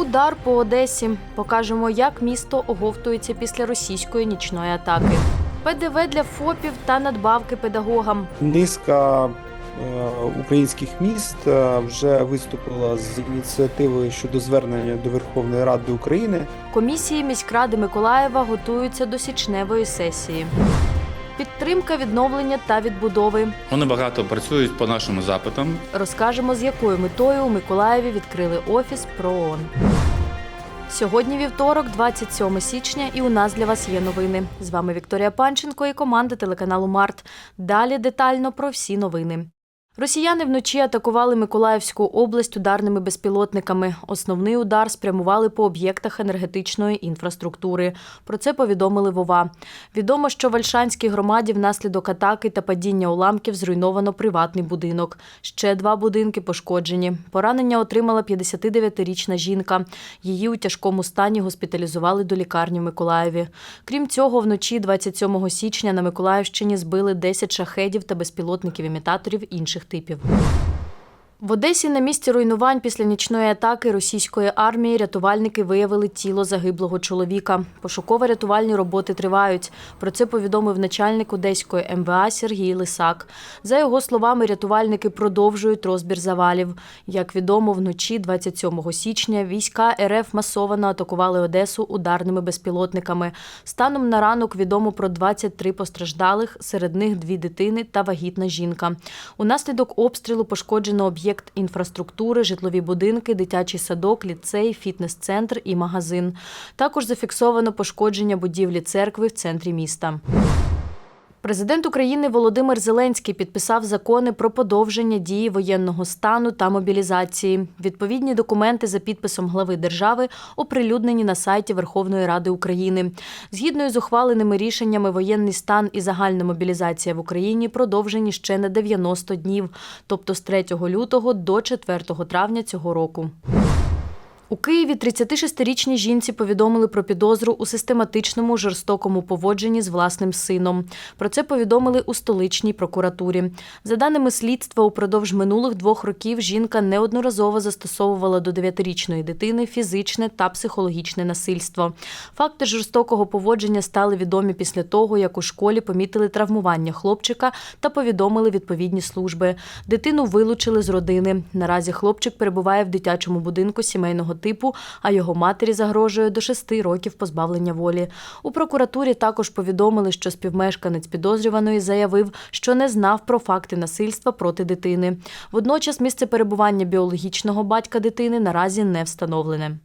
Удар по Одесі. Покажемо, як місто оговтується після російської нічної атаки. ПДВ для ФОПів та надбавки педагогам. Низка е, українських міст е, вже виступила з ініціативою щодо звернення до Верховної Ради України. Комісії міськради Миколаєва готуються до січневої сесії. Підтримка відновлення та відбудови. Вони багато працюють по нашим запитам. Розкажемо, з якою метою у Миколаєві відкрили офіс ПРООН. Сьогодні вівторок, 27 січня, і у нас для вас є новини. З вами Вікторія Панченко і команда телеканалу Март. Далі детально про всі новини. Росіяни вночі атакували Миколаївську область ударними безпілотниками. Основний удар спрямували по об'єктах енергетичної інфраструктури. Про це повідомили Вова. Відомо, що в Ольшанській громаді внаслідок атаки та падіння уламків зруйновано приватний будинок. Ще два будинки пошкоджені. Поранення отримала 59-річна жінка. Її у тяжкому стані госпіталізували до лікарні в Миколаєві. Крім цього, вночі 27 січня на Миколаївщині збили 10 шахедів та безпілотників-імітаторів інших типів. В Одесі на місці руйнувань після нічної атаки російської армії рятувальники виявили тіло загиблого чоловіка. Пошуково-рятувальні роботи тривають. Про це повідомив начальник Одеської МВА Сергій Лисак. За його словами, рятувальники продовжують розбір завалів. Як відомо, вночі 27 січня війська РФ масово атакували Одесу ударними безпілотниками. Станом на ранок відомо про 23 постраждалих, серед них дві дитини та вагітна жінка. Унаслідок обстрілу пошкоджено об'єкт інфраструктури, житлові будинки, дитячий садок, ліцей, фітнес-центр і магазин. Також зафіксовано пошкодження будівлі церкви в центрі міста. Президент України Володимир Зеленський підписав закони про подовження дії воєнного стану та мобілізації. Відповідні документи за підписом глави держави оприлюднені на сайті Верховної Ради України. Згідно із ухваленими рішеннями, воєнний стан і загальна мобілізація в Україні продовжені ще на 90 днів, тобто з 3 лютого до 4 травня цього року. У Києві 36-річній жінці повідомили про підозру у систематичному жорстокому поводженні з власним сином. Про це повідомили у столичній прокуратурі. За даними слідства, упродовж минулих двох років жінка неодноразово застосовувала до 9-річної дитини фізичне та психологічне насильство. Факти жорстокого поводження стали відомі після того, як у школі помітили травмування хлопчика та повідомили відповідні служби. Дитину вилучили з родини. Наразі хлопчик перебуває в дитячому будинку сімейного типу, а його матері загрожує до шести років позбавлення волі. У прокуратурі також повідомили, що співмешканець підозрюваної заявив, що не знав про факти насильства проти дитини. Водночас місце перебування біологічного батька дитини наразі не встановлене.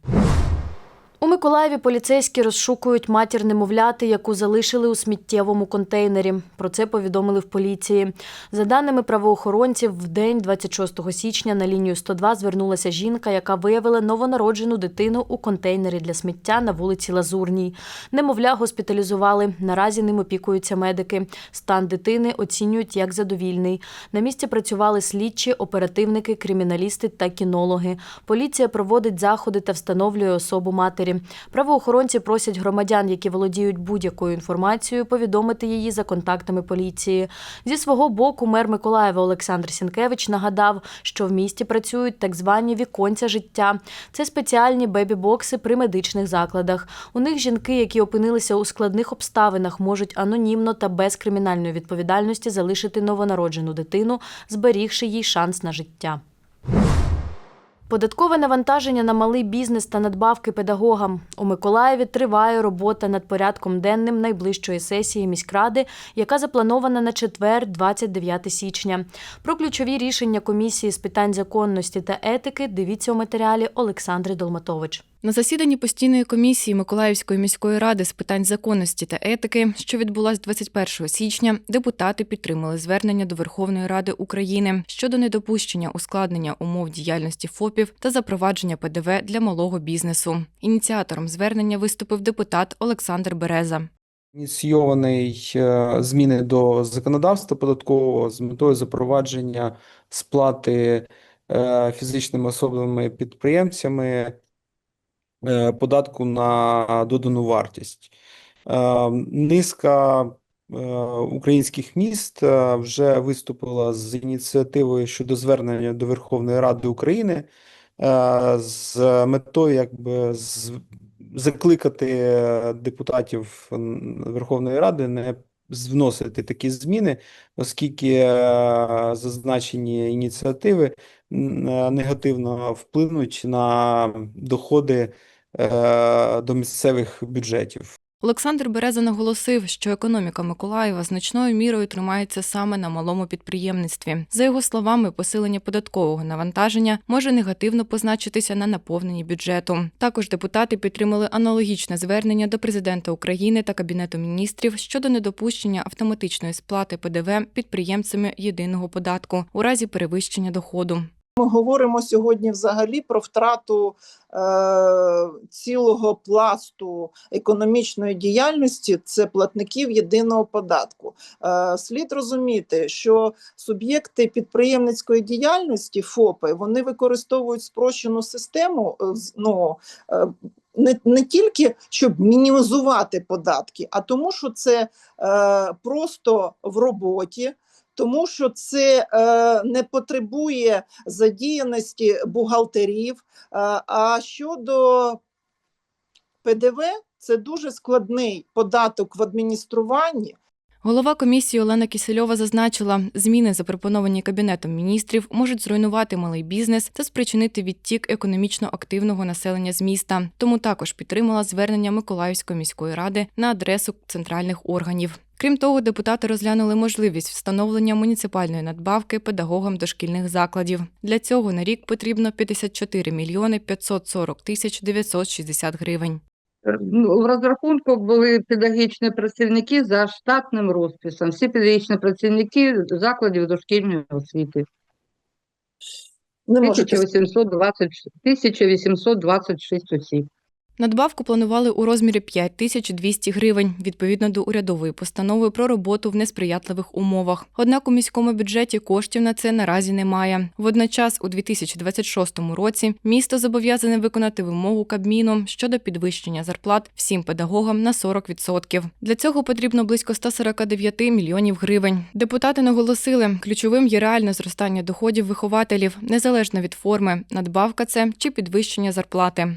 У Миколаєві поліцейські розшукують матір немовляти, яку залишили у сміттєвому контейнері. Про це повідомили в поліції. За даними правоохоронців, в день 26 січня на лінію 102 звернулася жінка, яка виявила новонароджену дитину у контейнері для сміття на вулиці Лазурній. Немовля госпіталізували. Наразі ним опікуються медики. Стан дитини оцінюють як задовільний. На місці працювали слідчі, оперативники, криміналісти та кінологи. Поліція проводить заходи та встановлює особу матері. Правоохоронці просять громадян, які володіють будь-якою інформацією, повідомити її за контактами поліції. Зі свого боку, мер Миколаєва Олександр Сінкевич нагадав, що в місті працюють так звані віконця життя. Це спеціальні бебі-бокси при медичних закладах. У них жінки, які опинилися у складних обставинах, можуть анонімно та без кримінальної відповідальності залишити новонароджену дитину, зберігши їй шанс на життя. Податкове навантаження на малий бізнес та надбавки педагогам. У Миколаєві триває робота над порядком денним найближчої сесії міськради, яка запланована на четвер, 29 січня. Про ключові рішення комісії з питань законності та етики дивіться у матеріалі Олександри Долматович. На засіданні постійної комісії Миколаївської міської ради з питань законності та етики, що відбулась 21 січня, депутати підтримали звернення до Верховної Ради України щодо недопущення ускладнення умов діяльності ФОПів та запровадження ПДВ для малого бізнесу. Ініціатором звернення виступив депутат Олександр Береза. Ініційований е, зміни до законодавства податкового з метою запровадження сплати е, фізичними особами підприємцями податку на додану вартість. Е, Низка е, українських міст е, вже виступила з ініціативою щодо звернення до Верховної Ради України е, з метою якби закликати депутатів Верховної Ради не вносити такі зміни, оскільки е, зазначені ініціативи е, негативно вплинуть на доходи е, до місцевих бюджетів. Олександр Береза наголосив, що економіка Миколаєва значною мірою тримається саме на малому підприємництві. За його словами, посилення податкового навантаження може негативно позначитися на наповненні бюджету. Також депутати підтримали аналогічне звернення до президента України та кабінету міністрів щодо недопущення автоматичної сплати ПДВ підприємцями єдиного податку у разі перевищення доходу. Ми говоримо сьогодні взагалі про втрату е, цілого пласту економічної діяльності це платників єдиного податку. Е, слід розуміти, що суб'єкти підприємницької діяльності ФОПи вони використовують спрощену систему. е, ну, е, не, не тільки щоб мінімізувати податки, а тому, що це е, просто в роботі, тому що це е, не потребує задіяності бухгалтерів. Е, А щодо ПДВ, це дуже складний податок в адмініструванні. Голова комісії Олена Кісельова зазначила, зміни, запропоновані кабінетом міністрів, можуть зруйнувати малий бізнес та спричинити відтік економічно активного населення з міста. Тому також підтримала звернення Миколаївської міської ради на адресу центральних органів. Крім того, депутати розглянули можливість встановлення муніципальної надбавки педагогам дошкільних закладів. Для цього на рік потрібно 54 мільйони 540 тисяч 960 гривень. Ну, В розрахунку були педагогічні працівники за штатним розписом. Всі педагогічні працівники закладів дошкільної освіти. Не можете 1820, 1826 осіб. Надбавку планували у розмірі 5200 гривень, відповідно до урядової постанови про роботу в несприятливих умовах. Однак у міському бюджеті коштів на це наразі немає. Водночас, у 2026 році місто зобов'язане виконати вимогу Кабміну щодо підвищення зарплат всім педагогам на 40%. Для цього потрібно близько 149 мільйонів гривень. Депутати наголосили, ключовим є реальне зростання доходів вихователів, незалежно від форми, надбавка це чи підвищення зарплати.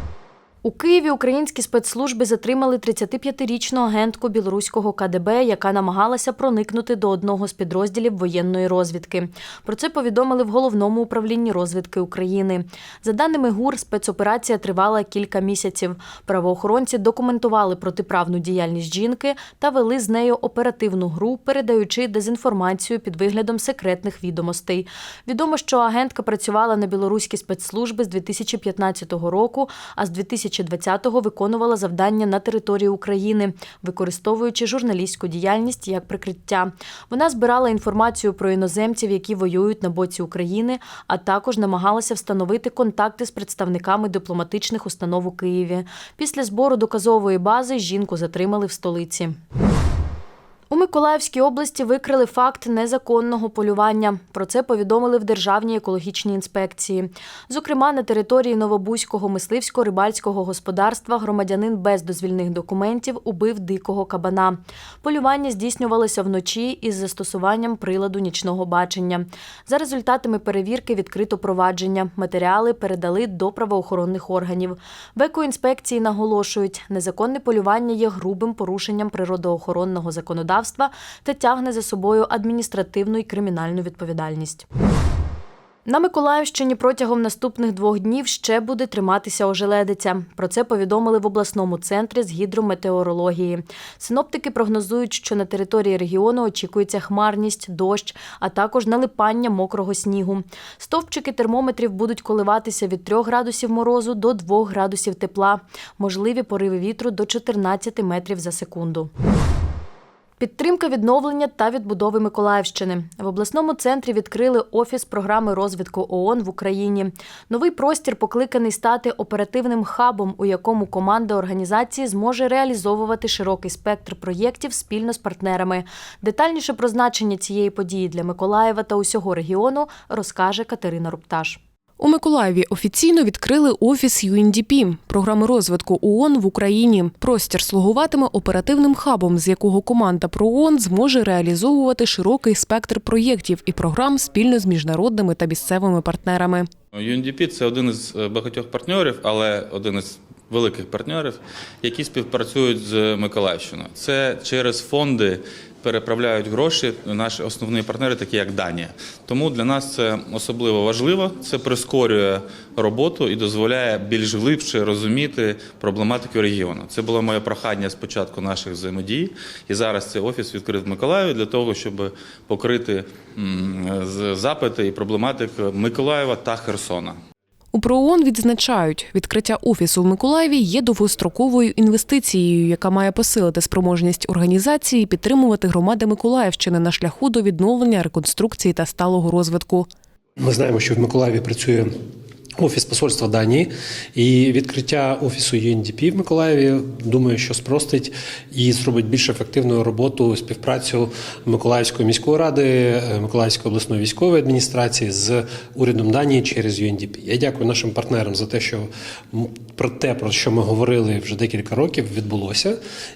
У Києві українські спецслужби затримали 35-річну агентку білоруського КДБ, яка намагалася проникнути до одного з підрозділів воєнної розвідки. Про це повідомили в головному управлінні розвідки України. За даними ГУР, спецоперація тривала кілька місяців. Правоохоронці документували протиправну діяльність жінки та вели з нею оперативну гру, передаючи дезінформацію під виглядом секретних відомостей. Відомо, що агентка працювала на білоруські спецслужби з 2015 року, а з 2020-го виконувала завдання на території України, використовуючи журналістську діяльність як прикриття. Вона збирала інформацію про іноземців, які воюють на боці України, а також намагалася встановити контакти з представниками дипломатичних установ у Києві. Після збору доказової бази жінку затримали в столиці. У Миколаївській області викрили факт незаконного полювання. Про це повідомили в Державній екологічній інспекції. Зокрема, на території Новобузького мисливсько-рибальського господарства громадянин без дозвільних документів убив дикого кабана. Полювання здійснювалося вночі із застосуванням приладу нічного бачення. За результатами перевірки відкрито провадження. Матеріали передали до правоохоронних органів. В екоінспекції наголошують, незаконне полювання є грубим порушенням природоохоронного законодавства та тягне за собою адміністративну і кримінальну відповідальність. На Миколаївщині протягом наступних двох днів ще буде триматися ожеледиця. Про це повідомили в обласному центрі з гідрометеорології. Синоптики прогнозують, що на території регіону очікується хмарність, дощ, а також налипання мокрого снігу. Стовпчики термометрів будуть коливатися від 3 градусів морозу до 2 градусів тепла. Можливі пориви вітру до 14 метрів за секунду. Підтримка відновлення та відбудови Миколаївщини в обласному центрі відкрили офіс програми розвитку ООН в Україні. Новий простір покликаний стати оперативним хабом, у якому команда організації зможе реалізовувати широкий спектр проєктів спільно з партнерами. Детальніше про значення цієї події для Миколаєва та усього регіону розкаже Катерина Рупташ. У Миколаєві офіційно відкрили офіс UNDP – програми розвитку ООН в Україні. Простір слугуватиме оперативним хабом, з якого команда ПРООН зможе реалізовувати широкий спектр проєктів і програм спільно з міжнародними та місцевими партнерами. UNDP – це один із е, багатьох партнерів, але один із великих партнерів, які співпрацюють з Миколаївщиною. Це через фонди переправляють гроші наші основні партнери, такі як Данія. Тому для нас це особливо важливо. Це прискорює роботу і дозволяє більш глибше розуміти проблематику регіону. Це було моє прохання з початку наших взаємодій. І зараз цей офіс відкрит в Миколаєві для того, щоб покрити запити і проблематику Миколаєва та Херсона. У ПРООН відзначають, відкриття офісу в Миколаєві є довгостроковою інвестицією, яка має посилити спроможність організації підтримувати громади Миколаївщини на шляху до відновлення, реконструкції та сталого розвитку. Ми знаємо, що в Миколаєві працює офіс посольства Данії, і відкриття офісу UNDP в Миколаєві думаю, що спростить і зробить більш ефективною роботу співпрацю Миколаївської міської ради, е, Миколаївської обласної військової адміністрації з урядом Данії через UNDP. Я дякую нашим партнерам за те, що про те, про що ми говорили вже декілька років, відбулося,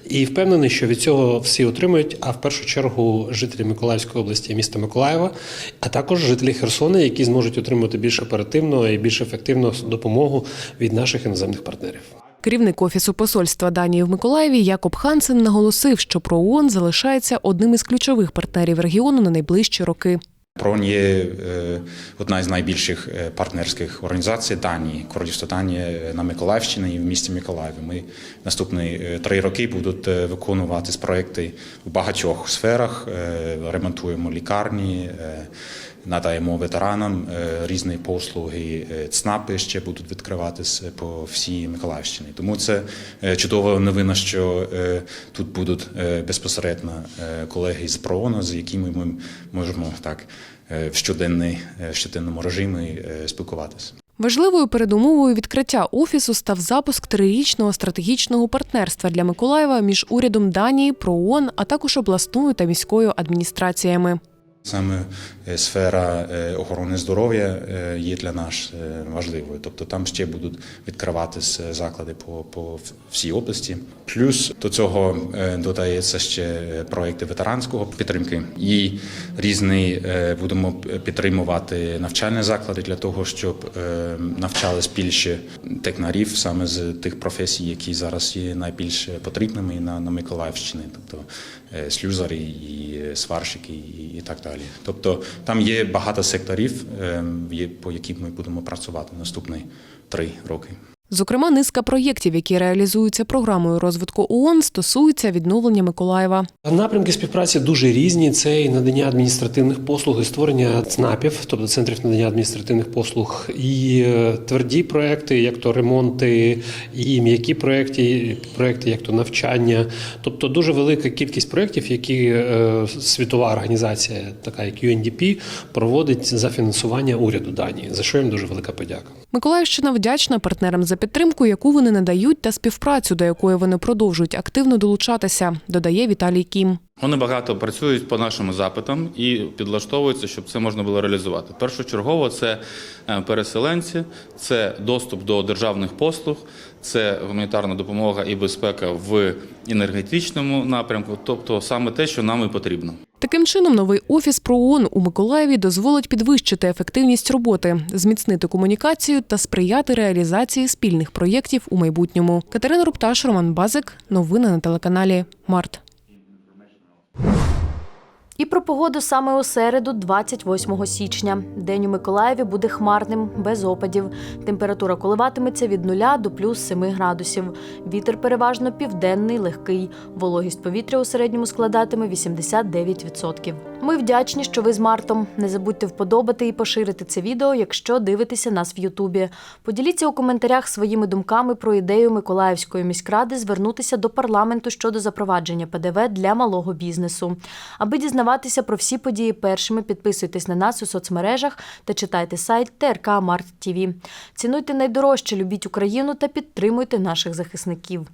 і впевнений, що від цього всі отримають. А в першу чергу жителі Миколаївської області і міста Миколаєва, а також жителі Херсона, які зможуть отримати більш оперативну і більш ефективну допомогу від наших іноземних партнерів. Керівник офісу посольства Данії в Миколаєві Якоб Хансен наголосив, що ПРООН залишається одним із ключових партнерів регіону на найближчі роки. ПРОН є е, одна із найбільших е, партнерських організацій Данії, Королівство Данії е, на Миколаївщині і в місті Миколаєві. Ми наступні три роки будуть виконувати проекти в багатьох сферах. Ремонтуємо лікарні, надаємо ветеранам е, різні послуги. Е, ЦНАПи ще будуть відкриватися по всій Миколаївщині. Тому це е, чудова новина, що е, тут будуть е, безпосередньо е, колеги з ПРООНу, з якими ми можемо так е, в щоденний, е, щоденному режимі е, спілкуватися. Важливою передумовою відкриття офісу став запуск трирічного стратегічного партнерства для Миколаєва між урядом Данії, ПРООН, а також обласною та міською адміністраціями. Саме е, сфера е, охорони здоров'я е, є для нас важливою. Тобто там ще будуть відкриватися заклади по, по всій області. Плюс до цього додається ще проекти ветеранського підтримки і різні будемо підтримувати навчальні заклади для того, щоб навчались більше технарів саме з тих професій, які зараз є найбільш потрібними на, на Миколаївщині, тобто слюзарі і сварщики і, так далі. Тобто там є багато секторів, е, є- по яким ми будемо працювати наступні три роки. Зокрема, низка проєктів, які реалізуються програмою розвитку ООН, стосуються відновлення Миколаєва. Напрямки співпраці дуже різні. Це і надання адміністративних послуг, і створення ЦНАПів, тобто центрів надання адміністративних послуг, і е, тверді проекти, як то ремонти, і м'які проекти, проекти, як то навчання. Тобто дуже велика кількість проєктів, які е, світова організація, така як UNDP, проводить за фінансування уряду Данії, за що їм дуже велика подяка. Миколаївщина вдячна партнерам за підтримку, яку вони надають, та співпрацю, до якої вони продовжують активно долучатися, додає Віталій Кім. Вони багато працюють по нашим запитам і підлаштовуються, щоб це можна було реалізувати. Першочергово це е, переселенці, це доступ до державних послуг, це гуманітарна допомога і безпека в енергетичному напрямку, тобто саме те, що нам і потрібно. Таким чином, новий офіс ПРООН у Миколаєві дозволить підвищити ефективність роботи, зміцнити комунікацію та сприяти реалізації спільних проєктів у майбутньому. Катерина Рупташ, Роман Базик. Новини на телеканалі Март. І про погоду саме у середу, 28 січня. День у Миколаєві буде хмарним, без опадів. Температура коливатиметься від 0 до плюс 7 градусів. Вітер переважно південний, легкий. Вологість повітря у середньому складатиме 89%. Ми вдячні, що ви з Мартом. Не забудьте вподобати і поширити це відео, якщо дивитеся нас в Ютубі. Поділіться у коментарях своїми думками про ідею Миколаївської міськради звернутися до парламенту щодо запровадження ПДВ для малого бізнесу. Аби дізнаватися про всі події першими, підписуйтесь на нас у соцмережах та читайте сайт ТРК Март ТІВІ. Цінуйте найдорожче, любіть Україну та підтримуйте наших захисників.